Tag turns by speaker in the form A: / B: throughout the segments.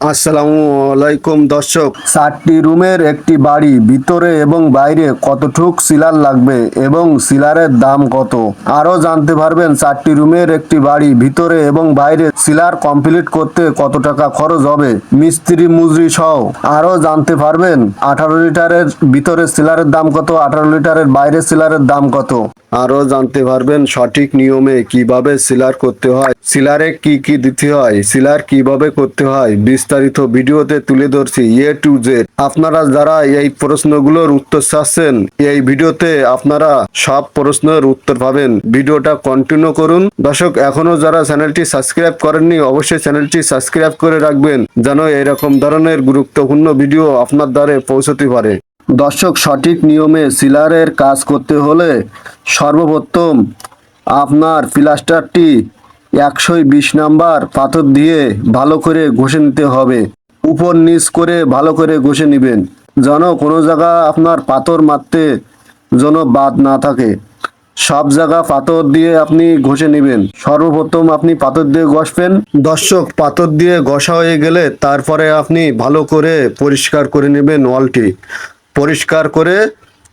A: আসসালামু আলাইকুম দর্শক। চারটি রুমের একটি বাড়ি, ভিতরে এবং বাইরে কতটুক সিলার লাগবে এবং সিলারের দাম কত? আরও জানতে পারবেন চারটি রুমের একটি বাড়ি, ভিতরে এবং বাইরে সিলার কমপ্লিট করতে কত টাকা খরচ হবে। মিস্ত্রি মজুরি সহ আরও জানতে পারবেন আঠারো লিটারের ভিতরে সিলারের দাম কত, আঠারো লিটারের বাইরে সিলারের দাম কত। আরও জানতে পারবেন সঠিক নিয়মে কীভাবে সিলার করতে হয় সিলারে কি কি দিতে হয় সিলার কীভাবে করতে হয়, বিস্তারিত ভিডিওতে তুলে ধরছি এ টু জেড আপনারা যারা এই প্রশ্নগুলোর উত্তর চাচ্ছেন, এই ভিডিওতে আপনারা সব প্রশ্নের উত্তর পাবেন। ভিডিওটা কন্টিনিউ করুন। দর্শক, এখনও যারা চ্যানেলটি সাবস্ক্রাইব করেননি, অবশ্যই চ্যানেলটি সাবস্ক্রাইব করে রাখবেন, যেন এরকম ধরনের গুরুত্বপূর্ণ ভিডিও আপনার দ্বারে পৌঁছতে পারে। দর্শক, সঠিক নিয়মে সিলারের কাজ করতে হলে সর্বপ্রথম আপনার প্লাস্টারটি একশো বিশ নাম্বার পাথর দিয়ে ভালো করে ঘষে নিতে হবে। উপর নিচ করে ভালো করে ঘষে নেবেন। যেন কোনো জায়গা আপনার পাথর মারতে যেন বাদ না থাকে। সব জায়গা পাথর দিয়ে আপনি ঘষে নেবেন। সর্বপ্রথম আপনি পাথর দিয়ে ঘষবেন। দর্শক, পাথর দিয়ে ঘষা হয়ে গেলে তারপরে আপনি ভালো করে পরিষ্কার করে নেবেন ওয়ালটি। পরিষ্কার করে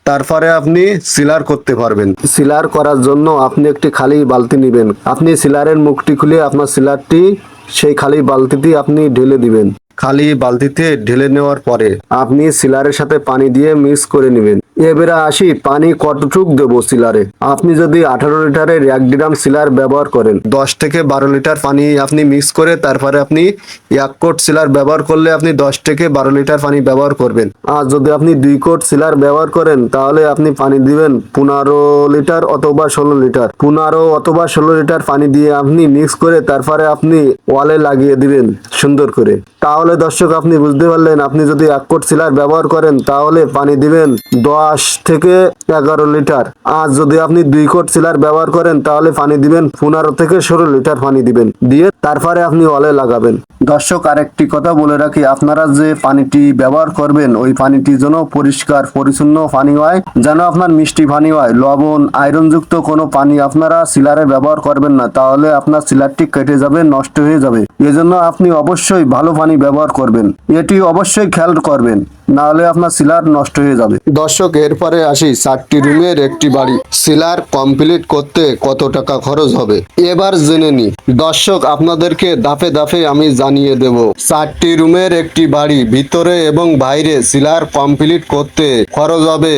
A: তারপরে আপনি সিলার করতে পারবেন। সিলার করার জন্য আপনি একটি খালি বালতি নেবেন। আপনি সিলারের মুখটি খুলে আপনার সিলারটি সেই খালি বালতিতে আপনি ঢেলে দিবেন। খালি বালতিতে ঢেলে নেওয়ার পরে আপনি সিলারের সাথে পানি দিয়ে মিক্স করে নেবেন। এবারে আসি পানি কতটুক দেবো সিলারে? আপনি যদি আঠারো লিটারের এক গ্রাম সিলার ব্যবহার করেন। দশ থেকে বারো লিটার পানি আপনি মিক্স করে তারপরে আপনি এক কোট সিলার ব্যবহার করলে আপনি দশ থেকে বারো লিটার পানি ব্যবহার করবেন। আর যদি আপনি দুই কোট সিলার ব্যবহার করেন, তাহলে আপনি পানি দিবেন পনেরো লিটার অথবা ষোলো লিটার। পনেরো অথবা ষোলো লিটার পানি দিয়ে আপনি মিক্স করে তারপরে আপনি ওয়ালে লাগিয়ে দিবেন সুন্দর করে। তাহলে দর্শক, আপনি বুঝতে পারলেন, আপনি যদি এক কোট সিলার ব্যবহার করেন, তাহলে পানি দিবেন দশ থেকে এগারো লিটার। আর যদি আপনি দুই কোট সিলার ব্যবহার করেন, তাহলে পানি দিবেন পনেরো থেকে ষোলো লিটার পানি দিবেন। দিয়ে তারপরে আপনি অলে লাগাবেন। দর্শক, আরেকটি কথা বলে রাখি, আপনারা যে পানিটি ব্যবহার করবেন, ওই পানিটি যেন পরিষ্কার, পরিচ্ছন্ন পানি হয়, যেন আপনার মিষ্টি পানি হয়। লবণ, আয়রনযুক্ত কোনো পানি আপনারা সিলারে ব্যবহার করবেন না, তাহলে আপনার সিলারটি কেটে যাবে, নষ্ট হয়ে যাবে। এজন্য আপনি অবশ্যই ভালো পানি ব্যবহার করবেন। এটি অবশ্যই খেয়াল করবেন, না হলে আপনার সিলার নষ্ট হয়ে যাবে। দর্শক, এরপরে আসি চারটি রুমের একটি বাড়ি। সিলার কমপ্লিট করতে কত টাকা খরচ হবে? এবার জেনে নি। দর্শক, আপনাদেরকে দাফে দাফে আমি জানিয়ে দেব। চারটি রুমের একটি বাড়ি ভিতরে এবং বাইরে সিলার কমপ্লিট করতে খরচ হবে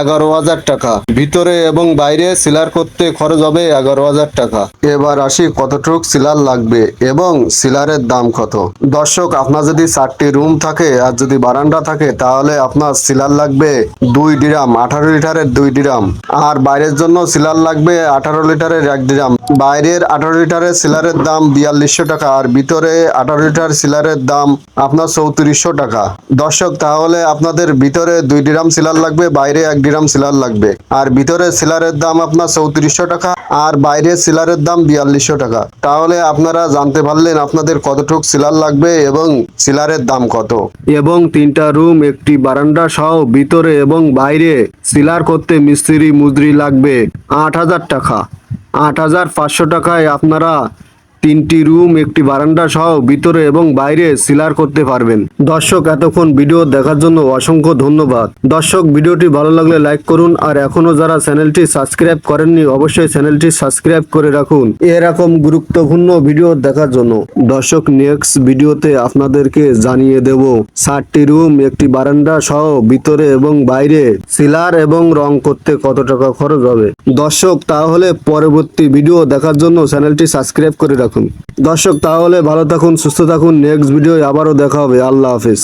A: এগারো হাজার টাকা। ভিতরে এবং বাইরে সিলার করতে খরচ হবে এগারো হাজার টাকা। এবার আসি কতটুক সিলার লাগবে এবং সিলারের দাম কত। দর্শক, আপনার যদি চারটি রুম থাকে আর যদি বারান্দা থাকে, তাহলে আপনার সিলার লাগবে দুই ডিরাম আঠারো লিটারের দুই ডিরাম আর বাইরের জন্য সিলার লাগবে আঠারো লিটারের এক ডিরাম বাইরের আঠারো লিটারের সিলারের দাম বিয়াল্লিশশো টাকা আর ভিতরে আঠারো লিটার সিলারের দাম আপনার চৌত্রিশশো টাকা। দর্শক, তাহলে আপনাদের ভিতরে দুই ডিরাম সিলার লাগবে, বাইরে এক ডিরাম সিলার লাগবে। আর ভিতরে সিলারের দাম আপনার চৌত্রিশশো টাকা আর বাইরে সিলারের দাম বিয়াল্লিশশো টাকা। তাহলে আপনারা জানতে পারলেন আপনাদের কতটুক সিলার লাগবে এবং সিলারের দাম কত? এবং তিনটা রুম, একটি বারান্দা সহ ভিতরে এবং বাইরে সিলার করতে মিস্ত্রি মুজরি লাগবে আট হাজার টাকা। আট হাজার পাঁচশো টাকায় আপনারা তিনটি রুম, একটি বারান্দা সহ ভিতরে এবং বাইরে সিলার করতে পারবেন। দর্শক, এতক্ষণ ভিডিও দেখার জন্য অসংখ্য ধন্যবাদ। দর্শক, ভিডিওটি ভালো লাগলে লাইক করুন আর এখনও যারা চ্যানেলটি সাবস্ক্রাইব করেননি, অবশ্যই চ্যানেলটি সাবস্ক্রাইব করে রাখুন। এরকম গুরুত্বপূর্ণ ভিডিও দেখার জন্য দর্শক নেক্সট ভিডিওতে আপনাদেরকে জানিয়ে দেব ষাটটি রুম, একটি বারান্দা সহ ভিতরে এবং বাইরে সিলার এবং রং করতে কত টাকা খরচ হবে? দর্শক, তাহলে পরবর্তী ভিডিও দেখার জন্য চ্যানেলটি সাবস্ক্রাইব করে রাখুন দর্শক তাহলে ভালো থাকুন সুস্থ থাকুন। নেক্সট ভিডিও আবারও দেখা হবে। আল্লাহ হাফিজ।